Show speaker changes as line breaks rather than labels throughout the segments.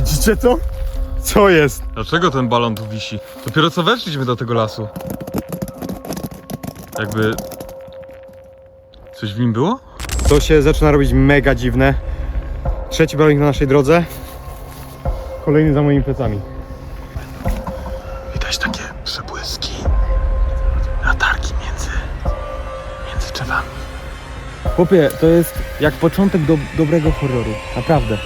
Widzicie to? Co jest?
Dlaczego ten balon tu wisi? Dopiero co weszliśmy do tego lasu. Jakby... Coś w nim było?
To się zaczyna robić mega dziwne. Trzeci balonik na naszej drodze. Kolejny za moimi plecami.
Widać takie przebłyski. Latarki między... między drzewami.
Chłopie, to jest jak początek do, dobrego horroru. Naprawdę.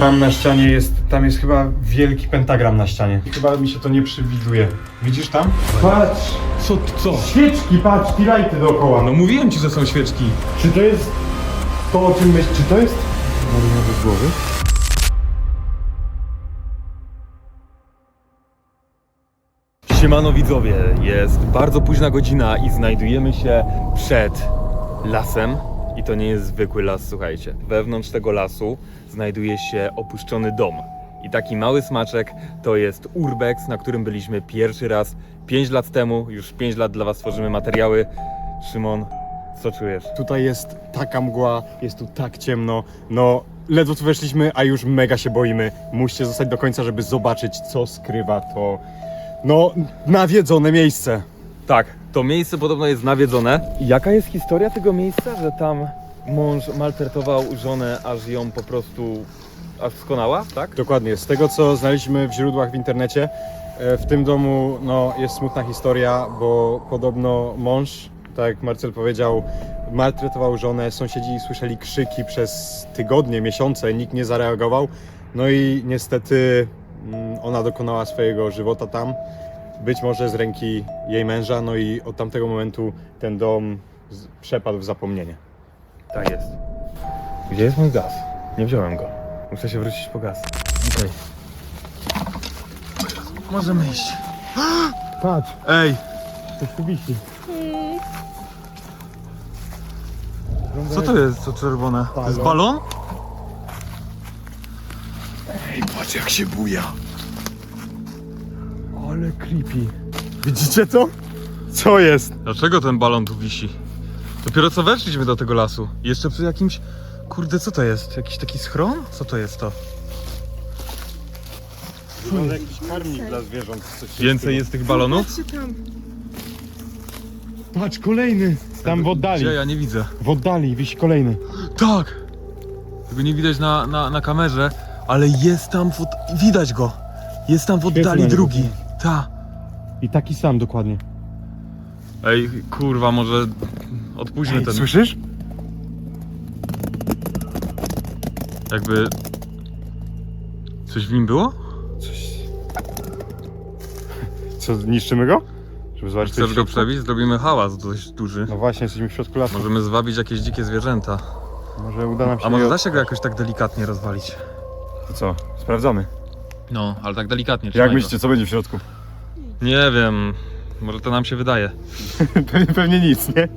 Tam na ścianie jest, tam jest chyba wielki pentagram na ścianie. I chyba mi się to nie przewiduje. Widzisz tam? Patrz!
Co, co?
Świeczki, patrz, lighty dookoła.
No mówiłem ci, że są świeczki.
Czy to jest to, o czym myślisz? Czy to jest Marinowy z głowy?
Siemano widzowie, jest bardzo późna godzina i znajdujemy się przed lasem. I to nie jest zwykły las, słuchajcie. Wewnątrz tego lasu znajduje się opuszczony dom. I taki mały smaczek to jest Urbex, na którym byliśmy pierwszy raz 5 lat temu. Już 5 lat dla Was tworzymy materiały. Szymon, co czujesz?
Tutaj jest taka mgła, jest tu tak ciemno. No, ledwo tu weszliśmy, a już mega się boimy. Musicie zostać do końca, żeby zobaczyć, co skrywa to. No, nawiedzone miejsce.
Tak, to miejsce podobno jest nawiedzone. Jaka jest historia tego miejsca, że tam mąż maltretował żonę, aż ją po prostu aż skonała, tak?
Dokładnie. Z tego, co znaleźliśmy w źródłach w internecie, e, w tym domu no, jest smutna historia, bo podobno mąż, tak jak Marcel powiedział, maltretował żonę. Sąsiedzi słyszeli krzyki przez tygodnie, miesiące, nikt nie zareagował. No i niestety mm, ona dokonała swojego żywota tam. Być może z ręki jej męża, no i od tamtego momentu ten dom z- przepadł w zapomnienie.
Tak jest. Gdzie jest mój gaz? Nie wziąłem go. Muszę się wrócić po gaz. Okej.
Możemy iść.
Patrz,
Ej,
coś tu wisi.
co to jest to czerwone? To jest balon?
Patrz jak się buja. Ale creepy. Widzicie to? Co jest?
Dlaczego ten balon tu wisi? Dopiero co weszliśmy do tego lasu. Jeszcze przy jakimś... Kurde, co to jest? Jakiś taki schron? Co to jest to?
Wygląda jakiś karmnik dla zwierząt. Coś
Więcej jest tych balonów?
Patrz, kolejny. Tam w oddali.
Gdzie? Ja nie widzę.
W oddali wisi kolejny.
Tak! Tego nie widać na, na, na kamerze, ale jest tam w od... Widać go! Jest tam w oddali drugi. Ta.
I taki sam dokładnie.
Ej, kurwa, może odpuśćmy
Ej,
ten...
Słyszysz?
Jakby... Coś w nim było?
Coś. Co, zniszczymy go? Żeby zobaczyć,
Chcesz go przebić? Zrobimy hałas dość duży.
No właśnie, jesteśmy w środku lasu.
Możemy zwabić jakieś dzikie zwierzęta.
Może uda nam się...
A może
je-
da się go jakoś tak delikatnie rozwalić?
To co? Sprawdzamy.
No, ale tak delikatnie.
Jak
trzymaj go.
myślicie, co będzie w środku?
Nie wiem. Może to nam się wydaje.
pewnie, pewnie nic, nie?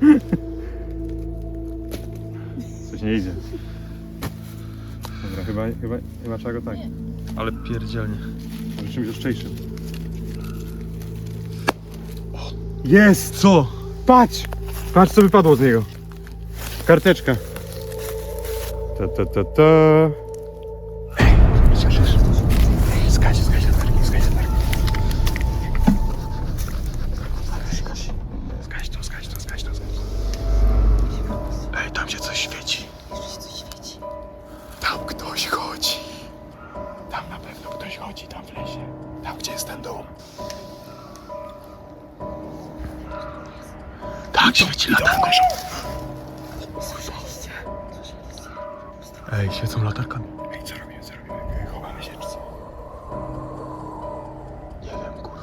Coś nie idzie. Dobra, chyba, chyba, chyba trzeba go tak.
Ale pierdzielnie.
Może czymś ostrzejszym. Jest!
Co?
Patrz! Patrz co wypadło z niego. Karteczka. Ta ta ta ta.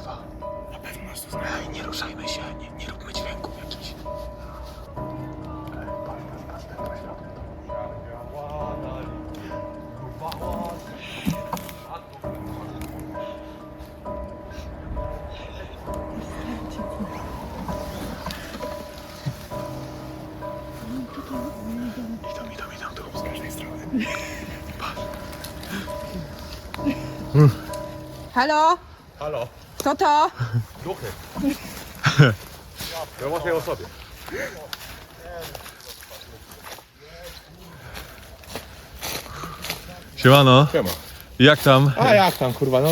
Kurwa.
Na pewno nas tu znajdą.
Ej, nie ruszajmy się, nie, nie róbmy dźwięków jakichś. Idą, idą, idą tu.
Z każdej strony.
Halo?
Halo,
Kto to?
duchy.
Ja właśnie o sobie.
Siemano.
Siema.
Jak tam?
A jak tam, kurwa, no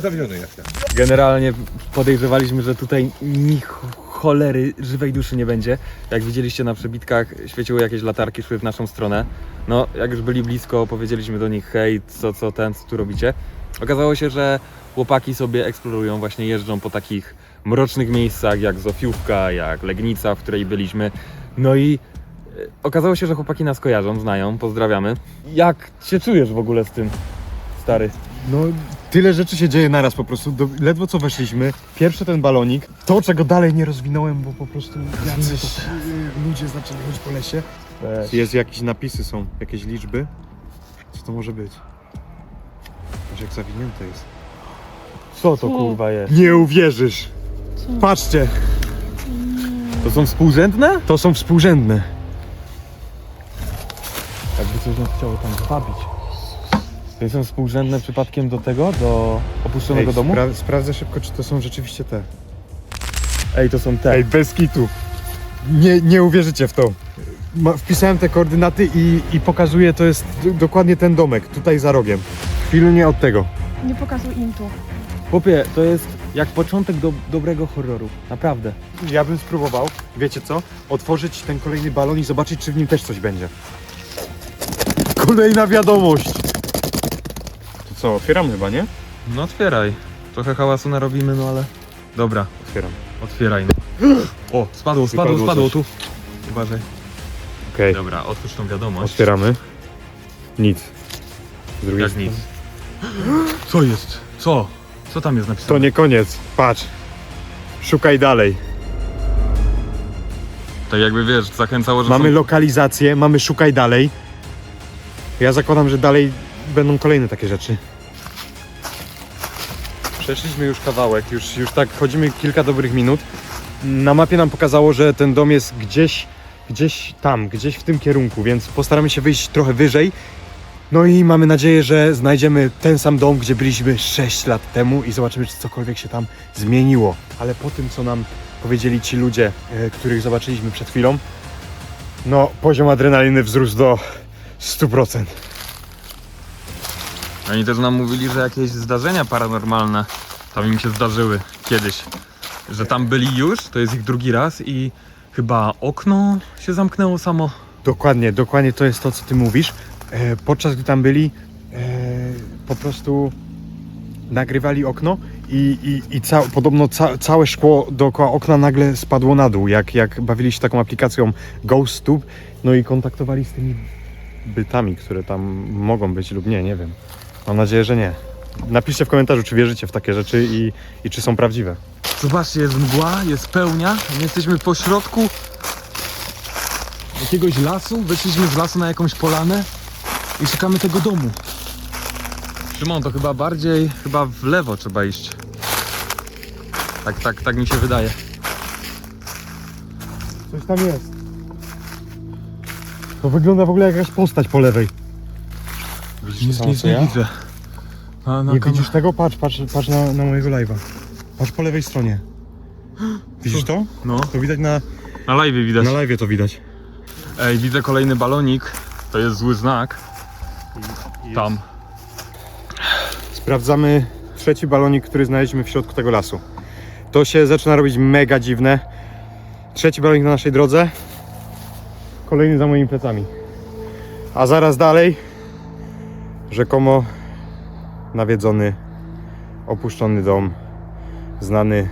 zawiedziony jestem.
Generalnie podejrzewaliśmy, że tutaj ni ch- cholery żywej duszy nie będzie. Jak widzieliście na przebitkach, świeciły jakieś latarki, szły w naszą stronę. No, jak już byli blisko, powiedzieliśmy do nich, hej, co, co ten, co tu robicie? Okazało się, że chłopaki sobie eksplorują, właśnie jeżdżą po takich mrocznych miejscach, jak Zofiówka, jak Legnica, w której byliśmy. No i e, okazało się, że chłopaki nas kojarzą, znają, pozdrawiamy. Jak się czujesz w ogóle z tym, stary?
No, tyle rzeczy się dzieje naraz po prostu. Do, ledwo co weszliśmy. Pierwszy ten balonik. To, czego dalej nie rozwinąłem, bo po prostu jacyś y, ludzie zaczęli chodzić po lesie. Jest jakieś napisy są, jakieś liczby. Co to może być? Może jak zawinięte jest.
Co to kurwa jest?
Nie uwierzysz! Patrzcie,
To są współrzędne?
to są współrzędne.
Jakby coś nas chciało tam zwabić. To nie są współrzędne przypadkiem do tego, do opuszczonego
Ej,
domu?
spra- sprawdzę szybko, czy to są rzeczywiście te.
Ej, to są te.
Ej, bez kitu. Nie, nie uwierzycie w to. Ma, wpisałem te koordynaty i, i pokazuje, to jest d- dokładnie ten domek, tutaj za rogiem. Chwilnie od tego.
Nie pokazuj im tu.
Chłopie, to jest jak początek do, dobrego horroru. Naprawdę.
Ja bym spróbował, wiecie co? Otworzyć ten kolejny balon i zobaczyć, czy w nim też coś będzie. Kolejna wiadomość! To co, otwieram chyba, nie?
No otwieraj. Trochę hałasu narobimy, no ale... Dobra,
Otwieram.
otwieraj. O, spadło, spadło,
Wypadło
spadło tu. Uważaj.
Okej,
Dobra, otwórz tą wiadomość.
otwieramy. Nic. Z drugiej
Jak
strony.
nic. Co jest? Co? Co tam jest napisane?
To nie koniec, patrz. Szukaj dalej.
Tak jakby wiesz, zachęcało, że
Mamy
są...
lokalizację, mamy szukaj dalej. Ja zakładam, że dalej będą kolejne takie rzeczy. Przeszliśmy już kawałek, już, już tak chodzimy kilka dobrych minut. Na mapie nam pokazało, że ten dom jest gdzieś, gdzieś tam, gdzieś w tym kierunku, więc postaramy się wyjść trochę wyżej. No i mamy nadzieję, że znajdziemy ten sam dom, gdzie byliśmy 6 lat temu i zobaczymy, czy cokolwiek się tam zmieniło. Ale po tym, co nam powiedzieli ci ludzie, e, których zobaczyliśmy przed chwilą, no poziom adrenaliny wzrósł do 100%.
Oni też nam mówili, że jakieś zdarzenia paranormalne tam im się zdarzyły kiedyś. Że tam byli już, to jest ich drugi raz i chyba okno się zamknęło samo.
Dokładnie, dokładnie to jest to, co ty mówisz. E, podczas gdy tam byli, e, po prostu nagrywali okno i, i, i ca, podobno ca, całe szkło dookoła okna nagle spadło na dół, jak, jak bawili się taką aplikacją Ghost Tube, no i kontaktowali z tymi bytami, które tam mogą być lub nie, nie wiem. Mam nadzieję, że nie. Napiszcie w komentarzu, czy wierzycie w takie rzeczy i, i czy są prawdziwe.
Zobaczcie, jest mgła, jest pełnia. My jesteśmy po środku jakiegoś lasu. Wyszliśmy z lasu na jakąś polanę i szukamy tego domu. Szymon, to chyba bardziej, chyba w lewo trzeba iść. Tak, tak, tak mi się wydaje.
Coś tam jest. To wygląda w ogóle jak jakaś postać po lewej. Widzisz
Nic, nic nie
ja?
widzę. A, na
Nie
kam-
widzisz tego? Patrz, patrz, patrz na, na mojego live'a. Patrz po lewej stronie. Widzisz to?
No,
To widać na,
na live widać.
na live'ie to widać.
Ej, widzę kolejny balonik. To jest zły znak. Tam.
Sprawdzamy trzeci balonik, który znaleźliśmy w środku tego lasu. To się zaczyna robić mega dziwne. Trzeci balonik na naszej drodze. Kolejny za moimi plecami. A zaraz dalej rzekomo nawiedzony, opuszczony dom, znany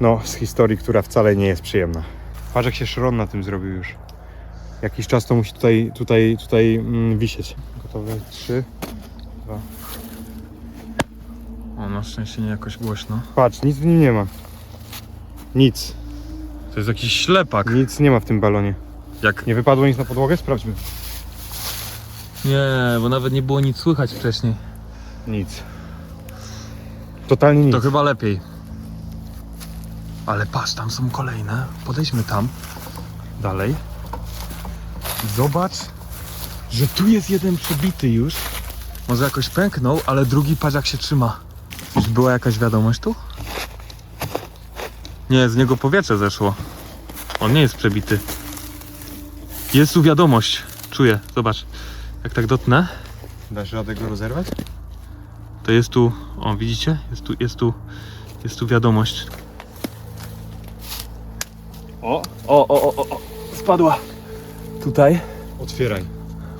no, z historii, która wcale nie jest przyjemna. Patrz jak się szron na tym zrobił już. Jakiś czas to musi tutaj, tutaj, tutaj mm, wisieć. Gotowe? Trzy, dwa,
O, na szczęście nie jakoś głośno.
Patrz, nic w nim nie ma. Nic.
To jest jakiś ślepak.
Nic nie ma w tym balonie.
Jak...
Nie wypadło nic na podłogę? Sprawdźmy.
Nie, bo nawet nie było nic słychać wcześniej.
Nic. Totalnie nic.
To chyba lepiej. Ale patrz, tam są kolejne. Podejdźmy tam. Dalej. Zobacz, że tu jest jeden przebity już. Może jakoś pęknął, ale drugi patrz jak się trzyma. Już była jakaś wiadomość tu? Nie, z niego powietrze zeszło. On nie jest przebity. Jest tu wiadomość. Czuję, zobacz. Jak tak dotnę.
Dasz radę go rozerwać?
To jest tu, o widzicie? Jest tu, jest tu, jest tu wiadomość. O, o, o, o, o, o. spadła. Tutaj.
Otwieraj.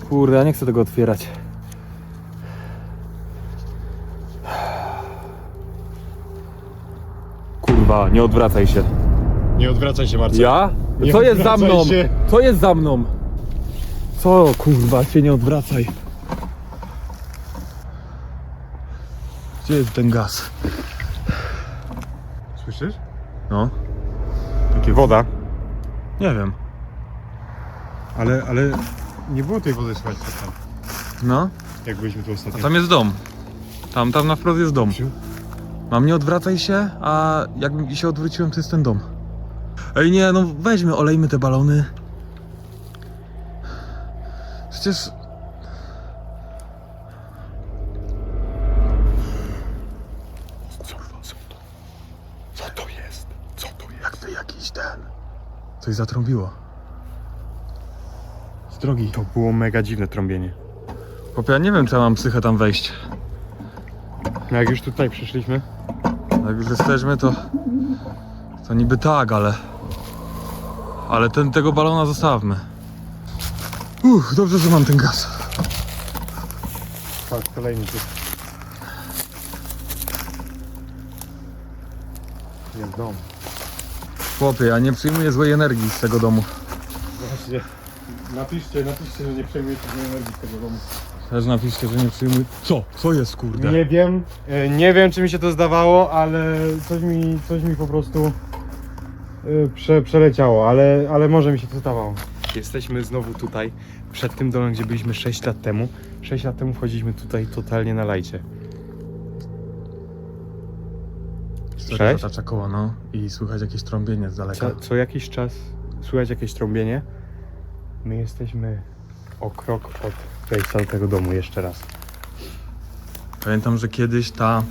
Kurde, ja nie chcę tego otwierać. Kurwa, nie odwracaj się.
Nie odwracaj się, Marcel.
Ja?
Nie
Co jest za
odwracaj
mną?
się.
Co jest za mną? Co, kurwa, się nie odwracaj. Gdzie jest ten gaz?
Słyszysz?
No,
Takie woda.
nie wiem.
Ale, ale nie było tej wody słychać przedtem,
No,
jak byliśmy tu
a
ostatnio.
tam jest dom. Tam, tam na wprost jest dom.
Siu.
Mam nie odwracaj się, a jak się odwróciłem, to jest ten dom. Ej nie, no weźmy, olejmy te balony. Przecież... Co, co to? Co to jest? Co to jest? Jakby jakiś ten... Coś zatrąbiło. Z drogi.
To było mega dziwne trąbienie.
Chłopie, ja nie wiem, czy ja mam psychę tam wejść.
Jak już tutaj przyszliśmy,
Jak już jesteśmy, to. To niby tak, ale. Ale ten, tego balona zostawmy. Uff, dobrze, że mam ten gaz.
tak, kolejny tu. Jest dom.
Chłopie, ja nie przyjmuję złej energii z tego domu.
Właśnie. Napiszcie, napiszcie, że nie przejmujecie złej energii z tego domu.
Też napiszcie, że nie przyjmuję. Co? Co jest, kurde?
Nie wiem, e, nie wiem czy mi się to zdawało, ale coś mi, coś mi po prostu e, prze, przeleciało, ale, ale może mi się to zdawało. Jesteśmy znowu tutaj, przed tym domem, gdzie byliśmy 6 lat temu. 6 lat temu wchodziliśmy tutaj totalnie na lajcie. Sześć?
zatacza koło, no. I słychać jakieś trąbienie z daleka.
Co, co jakiś czas słychać jakieś trąbienie. My jesteśmy o krok od wejścia do tego domu jeszcze raz.
Pamiętam, że kiedyś ta...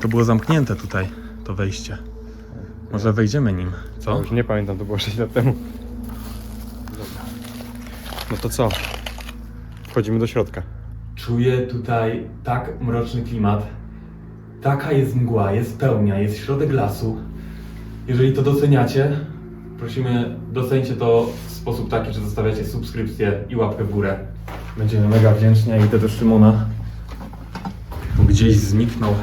To było zamknięte tutaj, to wejście. Może wejdziemy nim, co?
już nie pamiętam, to było 6 lat temu. No to co? Wchodzimy do środka.
Czuję tutaj tak mroczny klimat. Taka jest mgła, jest pełnia, jest środek lasu. Jeżeli to doceniacie, prosimy doceńcie to w sposób taki, że zostawiacie subskrypcję i łapkę w górę. Będziemy mega wdzięczni. Ja idę do Szymona. Bo Gdzieś zniknął.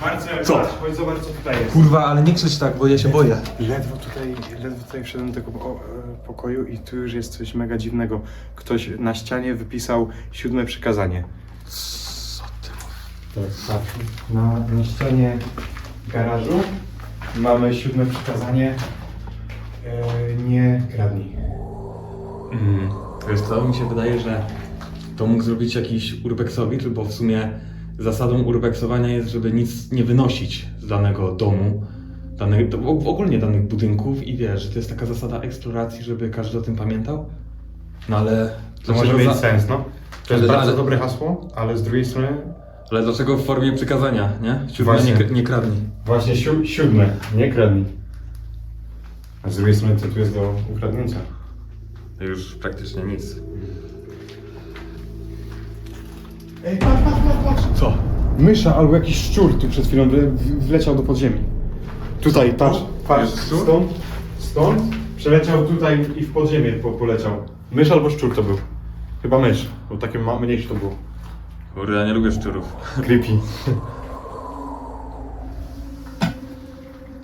Marcel,
Co?
patrz, chodź zobacz co tutaj jest.
Kurwa, ale nie krzycz tak, bo ja się boję.
Ledwo tutaj, ledwo tutaj wszedłem do tego po- e, pokoju i tu już jest coś mega dziwnego. Ktoś na ścianie wypisał siódme przykazanie.
Co ty
Tak, patrz. Na, na ścianie garażu mamy siódme przykazanie. E, nie kradnij.
Mm, wiesz co, mi się wydaje, że to mógł zrobić jakiś urbexowicz, bo w sumie zasadą urbexowania jest, żeby nic nie wynosić z danego domu, danych, to w- ogólnie danych budynków i wiesz, że to jest taka zasada eksploracji, żeby każdy o tym pamiętał. No ale
To może mieć
za-
sens, no. To jest
Ale-
bardzo
ale-
dobre hasło, ale z drugiej strony
Ale dlaczego w formie przykazania, nie? Siódme
Właśnie.
nie, nie kradnij.
właśnie siódme, nie kradnij. A z drugiej strony co tu jest do ukradnięcia?
Już praktycznie nic.
Ej, patrz, patrz, patrz, patrz.
Co?
Mysza albo jakiś szczur tu przed chwilą w- wleciał do podziemi. Tutaj, patrz, patrz,
Jest szczur?
stąd, stąd, przeleciał tutaj i w podziemie po, poleciał. Mysz albo szczur to był. Chyba mysz, bo takie ma, mniejsze to było.
Kurde, ja nie lubię szczurów.
Creepy.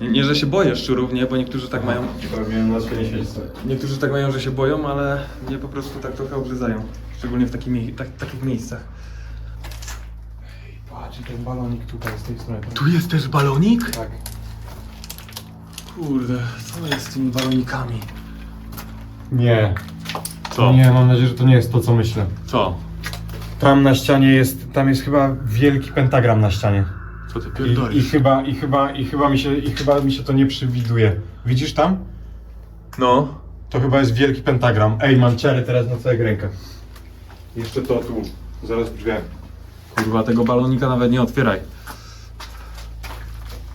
Nie, nie, że się boję szczurów, nie, bo niektórzy tak mają.
Na świecce.
Niektórzy tak mają, że się boją, ale mnie po prostu tak trochę obryzają. Szczególnie w tak, takich miejscach.
Patrz, i ten balonik tutaj z tej strony.
Tu jest też balonik?
Tak.
Kurde, co jest z tymi balonikami?
Nie.
Co?
Nie, mam nadzieję, że to nie jest to, co myślę.
Co?
Tam na ścianie jest, tam jest chyba wielki pentagram na ścianie.
Co ty
I, I
pierdolisz?
chyba, i chyba, i chyba mi się, i chyba mi się to nie przewiduje. Widzisz tam?
No.
To chyba jest wielki pentagram. Ej, mam ciary teraz na całych rękach. Jeszcze to tu, zaraz w drzwiach.
Kurwa, tego balonika nawet nie otwieraj.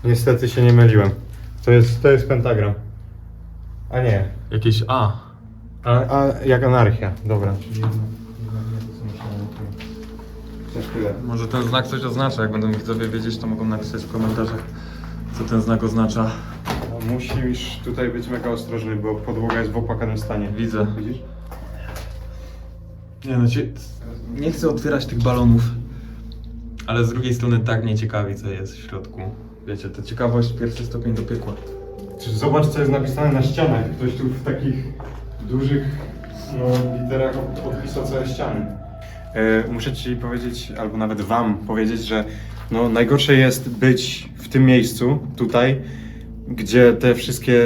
Niestety się nie myliłem. To jest, to jest pentagram. A nie.
Jakieś A.
A, a jak anarchia. Dobra. Tyle.
Może ten znak coś oznacza, jak będą widzowie wiedzieć, to mogą napisać w komentarzach, co ten znak oznacza.
No, musisz tutaj być mega ostrożny, bo podłoga jest w opłakanym stanie.
Widzę.
Widzisz?
Nie no, cie... nie chcę otwierać tych balonów, ale z drugiej strony tak mnie ciekawi, co jest w środku. Wiecie, to ciekawość pierwszy stopień do piekła.
Czy zobacz, co jest napisane na ścianach. Ktoś tu w takich dużych no, literach podpisał całe ściany. E, muszę ci powiedzieć, albo nawet wam powiedzieć, że no, najgorsze jest być w tym miejscu, tutaj, gdzie te wszystkie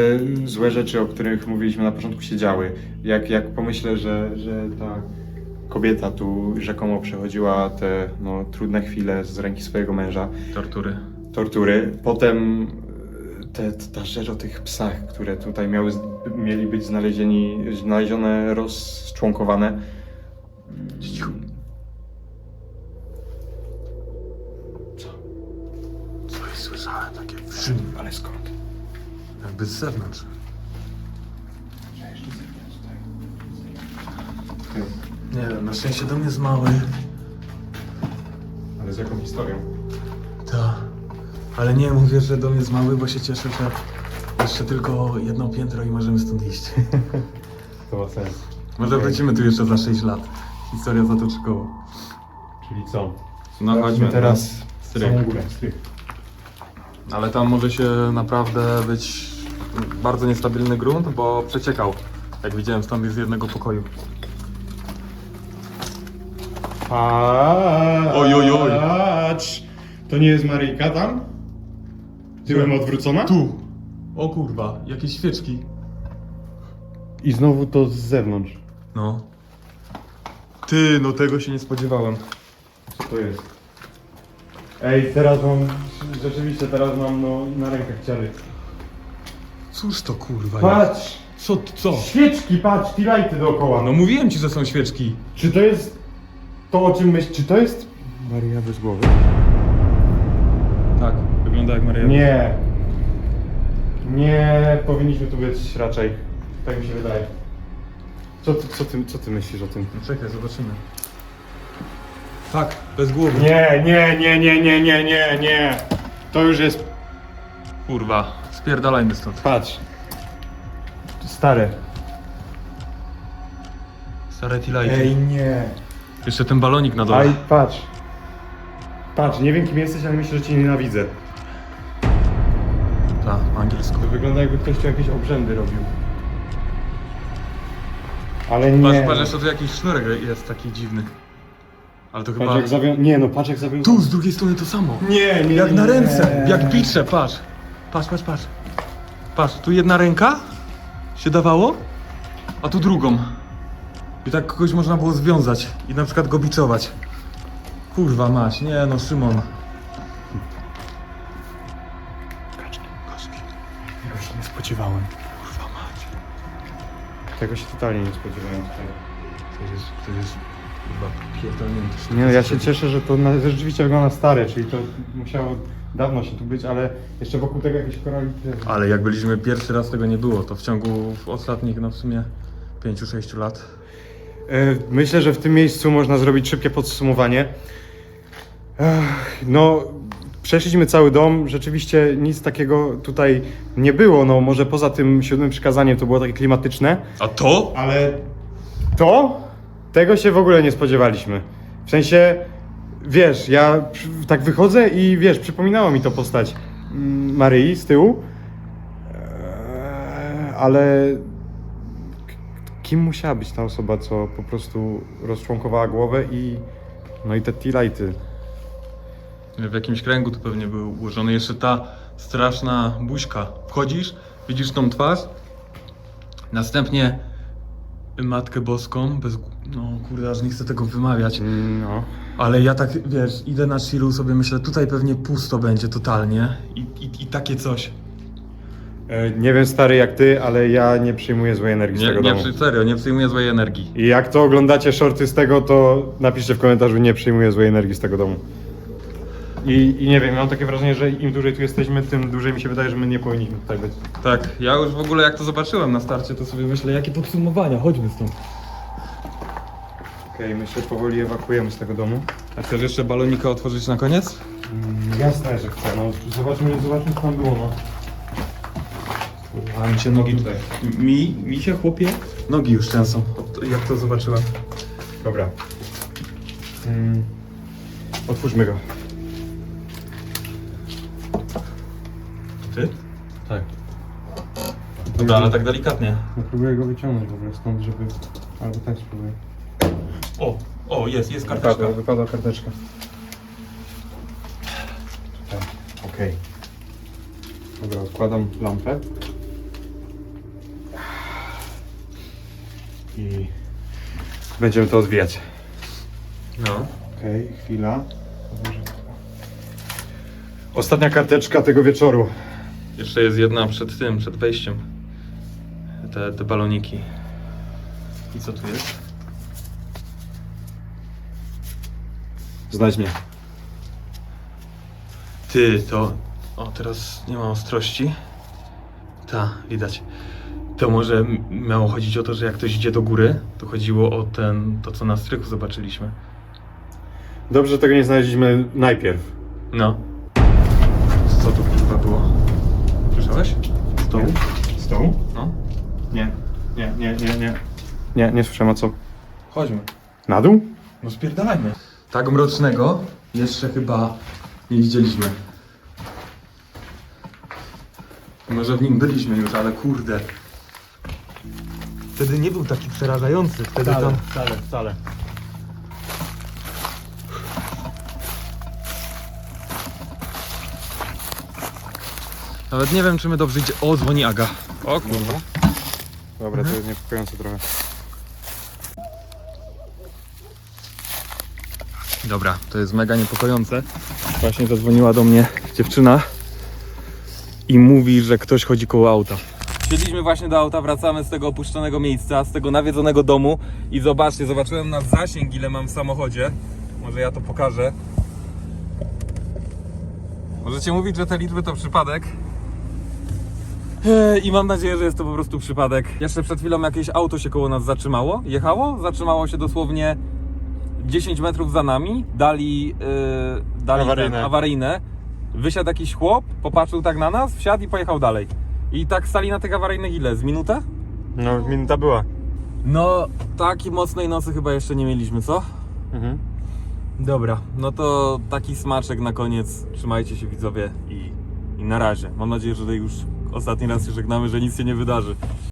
złe rzeczy, o których mówiliśmy na początku, się działy. Jak, jak pomyślę, że, że ta kobieta tu rzekomo przechodziła te no, trudne chwile z ręki swojego męża,
Tortury.
tortury. Potem e, te, ta rzecz o tych psach, które tutaj miały, mieli być znalezieni, znalezione, rozczłonkowane.
Cicho. Takie wszy,
Ale skąd?
jakby z zewnątrz. Nie wiem, na szczęście dom jest mały.
Ale z jaką historią?
Tak. Ale nie mówię, że dom jest mały, bo się cieszę, że jeszcze tylko jedno piętro i możemy stąd iść.
To ma sens.
Może wrócimy tu jeszcze za 6 lat. Historia zatoczy koło.
Czyli co?
No
Chodźmy teraz
Stryk.
samą górę. Stryk.
Ale tam może się naprawdę być bardzo niestabilny grunt, bo przeciekał. Jak widziałem stąd z jednego pokoju. Oj, oj, oj.
Patrz! To nie jest Maryjka tam? Tyłem odwrócona?
Tu! O kurwa, jakieś świeczki.
I znowu to z zewnątrz.
No. Ty, no tego się nie spodziewałem.
Co to jest? Ej, teraz mam, rzeczywiście teraz mam no, na rękach ciary.
Cóż to kurwa jest?
Patrz!
Co, co?
Świeczki, patrz, tilajty dookoła.
No mówiłem ci, że są świeczki.
Czy to jest to, o czym myślisz? Czy to jest Maria bez głowy?
Tak, wygląda jak Maria.
Nie. Nie powinniśmy tu być raczej. Tak mi się wydaje. Co ty, co ty, co ty myślisz o tym?
No czekaj, zobaczymy. Tak, bez głowy.
Nie, nie, nie, nie, nie, nie, nie, nie. To już jest.
Kurwa, spierdalajmy stąd.
Patrz. Stare.
Stare.
Ej, nie.
Jeszcze ten balonik na dole.
Aj, patrz. Patrz, nie wiem kim jesteś, ale myślę, że cię nienawidzę.
Tak, po angielsku.
To wygląda jakby ktoś tu jakieś obrzędy robił. Ale nie.
Patrz, patrz, jeszcze tu jakiś sznurek jest taki dziwny. Ale to
Patrz
chyba...
jak zawią... Nie no, patrz jak zawiązał.
Tu, z drugiej strony to samo.
Nie, nie,
Jak na
nie.
ręce, jak bicze, patrz. Patrz, patrz, patrz. Patrz, tu jedna ręka się dawało, a tu drugą. I tak kogoś można było związać i na przykład go biczować. Kurwa mać, nie no, Szymon.
Kaczki.
Koszki.
Ja już się nie spodziewałem.
Kurwa mać.
Tego się totalnie nie spodziewałem.
To jest, to jest pierdolnięty.
Nie no, ja się cieszę, że to na, rzeczywiście wygląda stare, czyli to musiało dawno się tu być, ale jeszcze wokół tego jakieś koraliki.
Ale jak byliśmy pierwszy raz, tego nie było. To w ciągu ostatnich, no w sumie 5-6 lat.
E, Myślę, że w tym miejscu można zrobić szybkie podsumowanie. Ech, No, przeszliśmy cały dom, rzeczywiście nic takiego tutaj nie było, no może poza tym siódmym przykazaniem to było takie klimatyczne,
A to?
ale to, tego się w ogóle nie spodziewaliśmy. W sensie, wiesz, ja tak wychodzę i wiesz, przypominało mi to postać mm, Maryi z tyłu, Eee, ale kim musiała być ta osoba, co po prostu rozczłonkowała głowę i no i te T-lighty.
W jakimś kręgu to pewnie był ułożony. Jeszcze ta straszna buźka. Wchodzisz, widzisz tą twarz, następnie Matkę Boską, bez... No kurde, aż nie chcę tego wymawiać.
No.
Ale ja tak, wiesz, idę na chillu sobie, myślę, tutaj pewnie pusto będzie totalnie i, i, i takie coś.
E, Nie wiem stary jak ty, ale ja nie przyjmuję złej energii z
Nie,
tego
nie,
domu.
przy- serio, nie przyjmuję złej energii.
I jak to oglądacie shorty z tego, to napiszcie w komentarzu, nie przyjmuję złej energii z tego domu. I, I nie wiem, mam takie wrażenie, że im dłużej tu jesteśmy, tym dłużej mi się wydaje, że my nie powinniśmy tutaj być.
Tak, ja już w ogóle jak to zobaczyłem na starcie, to sobie myślę, jakie podsumowania, chodźmy stąd.
Okej, my się powoli ewakuujemy z tego domu.
A chcesz jeszcze balonika otworzyć na koniec?
Mm, jasne, że chcę. No, zobaczmy, zobaczmy co tam było. No.
A mi się nogi...
tutaj.
Mi, mi się chłopie nogi już trzęsą, od- jak to zobaczyłem.
Dobra. Mm. Otwórzmy go.
Dobra, ale tak delikatnie.
No, próbuję go wyciągnąć w ogóle stąd, żeby... Albo tak spróbuję.
O, o, jest, jest karteczka.
Wypadła, wypadła karteczka. Tutaj. Okej. Dobra, odkładam lampę. I będziemy to odwijać.
No.
Okej, chwila. Ostatnia karteczka tego wieczoru.
Jeszcze jest jedna przed tym, przed wejściem. Te, te baloniki. I co tu jest?
Znajdź mnie.
Ty, to... O, teraz nie ma ostrości. Ta, widać. To może m- miało chodzić o to, że jak ktoś idzie do góry, to chodziło o ten, to co na strychu zobaczyliśmy.
Dobrze, że tego nie znaleźliśmy najpierw.
No. Co tu chyba było? Słyszałeś? To?
Z tą?
No.
Nie. Nie, nie, nie, nie. Nie, nie słyszałem o co.
Chodźmy.
Na dół?
No spierdalajmy. Tak mrocznego jeszcze chyba nie widzieliśmy. Może w nim byliśmy już, ale kurde. Wtedy nie był taki przerażający. Wtedy tam...
wcale, wcale.
Nawet nie wiem, czy my dobrze idzie. O, dzwoni Aga. O kurwa.
Dobra, to jest niepokojące trochę.
Dobra, to jest mega niepokojące. Właśnie zadzwoniła do mnie dziewczyna i mówi, że ktoś chodzi koło auta. Siedliśmy właśnie do auta, wracamy z tego opuszczonego miejsca, z tego nawiedzonego domu i zobaczcie, zobaczyłem na zasięg ile mam w samochodzie. Może ja to pokażę. Możecie mówić, że te liczby to przypadek. I mam nadzieję, że jest to po prostu przypadek. Jeszcze przed chwilą jakieś auto się koło nas zatrzymało. Jechało, zatrzymało się dosłownie 10 metrów za nami. Dali, yy, dali
Awaryjne.
Ten, awaryjne. Wysiadł jakiś chłop, popatrzył tak na nas, wsiadł i pojechał dalej. I tak stali na tych awaryjnych ile? Z minutę?
No, minuta była.
No, takiej mocnej nocy chyba jeszcze nie mieliśmy, co?
Mhm.
Dobra, no to taki smaczek na koniec. Trzymajcie się widzowie i, i na razie. Mam nadzieję, że już ostatni raz się żegnamy, że nic się nie wydarzy.